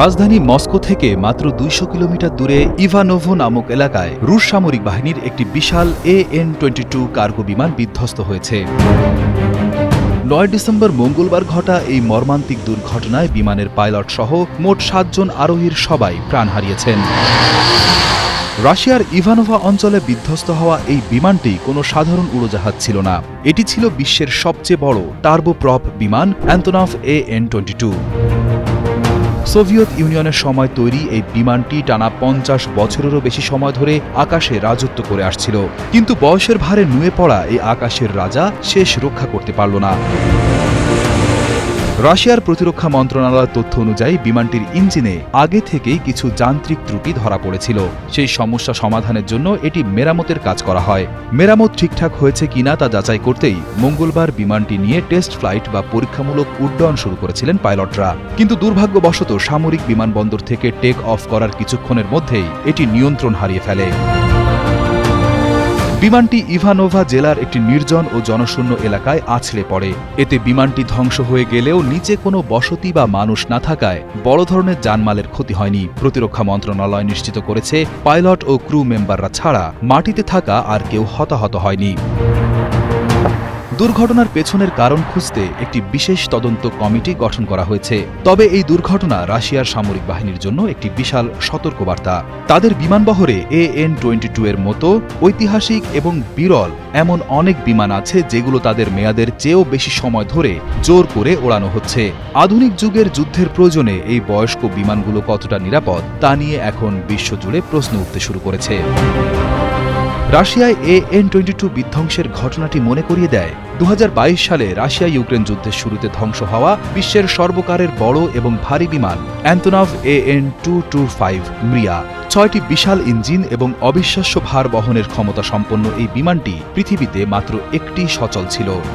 রাজধানী মস্কো থেকে মাত্র দুইশো কিলোমিটার দূরে ইভানোভো নামক এলাকায় রুশ সামরিক বাহিনীর একটি বিশাল A N twenty two cargo বিমান বিধ্বস্ত হয়েছে। নয় ডিসেম্বর মঙ্গলবার ঘটা এই মর্মান্তিক দুর্ঘটনায় বিমানের পাইলট সহ মোট সাতজন আরোহীর সবাই প্রাণ হারিয়েছেন। রাশিয়ার ইভানোভা অঞ্চলে বিধ্বস্ত হওয়া এই বিমানটি কোনো সাধারণ উড়োজাহাজ ছিল না। এটি ছিল বিশ্বের সবচেয়ে বড় টার্বোপ্রপ বিমান Antonov A N twenty two Soviet ইউনিয়নের সময় তৈরি এই বিমানটি টানা পঞ্চাশ বছরেরও বেশি সময় ধরে আকাশে রাজত্ব করে আসছিল। কিন্তু বয়সের ভারে নুয়ে পড়া এই আকাশের রাজা শেষ রক্ষা করতে পারল না। রাশিয়ার প্রতিরক্ষা মন্ত্রণালয়ের তথ্য অনুযায়ী বিমানটির ইঞ্জিনে আগে থেকেই কিছু যান্ত্রিক ত্রুটি ধরা পড়েছিল। সেই সমস্যা সমাধানের জন্য এটি মেরামতের কাজ করা হয়। মেরামত ঠিকঠাক হয়েছে কিনা তা যাচাই করতেই মঙ্গলবার বিমানটি নিয়ে টেস্ট ফ্লাইট বা পরীক্ষামূলক উড্ডয়ন শুরু করেছিলেন পাইলটরা। কিন্তু দুর্ভাগ্যবশত সামরিক বিমানবন্দর থেকে টেক অফ করার কিছুক্ষণের মধ্যেই এটি নিয়ন্ত্রণ হারিয়ে ফেলে। বিমানটি ইভানোভা জেলার একটি নির্জন ও জনশূন্য এলাকায় আছড়ে পড়ে। এতে বিমানটি ধ্বংস হয়ে গেলেও নিচে কোনো বসতি বা মানুষ না থাকায় বড় ধরনের জানমালের ক্ষতি হয়নি। প্রতিরক্ষা মন্ত্রণালয় নিশ্চিত করেছে, পাইলট ও ক্রু মেম্বাররা ছাড়া মাটিতে থাকা আর কেউ হতাহত হয়নি। দুর্ঘটনার পেছনের কারণ খুঁজতে একটি বিশেষ তদন্ত কমিটি গঠন করা হয়েছে। তবে এই দুর্ঘটনা রাশিয়ার সামরিক বাহিনীর জন্য একটি বিশাল সতর্কবার্তা। তাদের বিমানবহরে এ এন টোয়েন্টি টু এর মতো ঐতিহাসিক এবং বিরল এমন অনেক বিমান আছে যেগুলো তাদের মেয়াদের চেয়েও বেশি সময় ধরে জোর করে ওড়ানো হচ্ছে। আধুনিক যুগের যুদ্ধের প্রয়োজনে এই বয়স্ক বিমানগুলো কতটা নিরাপদ তা নিয়ে এখন বিশ্বজুড়ে প্রশ্ন উঠতে শুরু করেছে। রাশিয়ায় এ এন টোয়েন্টি টু বিধ্বংসের ঘটনাটি মনে করিয়ে দেয়। দু হাজার বাইশ সালে রাশিয়া ইউক্রেন যুদ্ধের শুরুতে ধ্বংস হওয়া বিশ্বের সর্বকারের বড় এবং ভারী বিমান Antonov A N two two five Mriya ছয়টি বিশাল ইঞ্জিন এবং অবিশ্বাস্য ভার বহনের ক্ষমতা সম্পন্ন এই বিমানটি পৃথিবীতে মাত্র একটি সচল ছিল।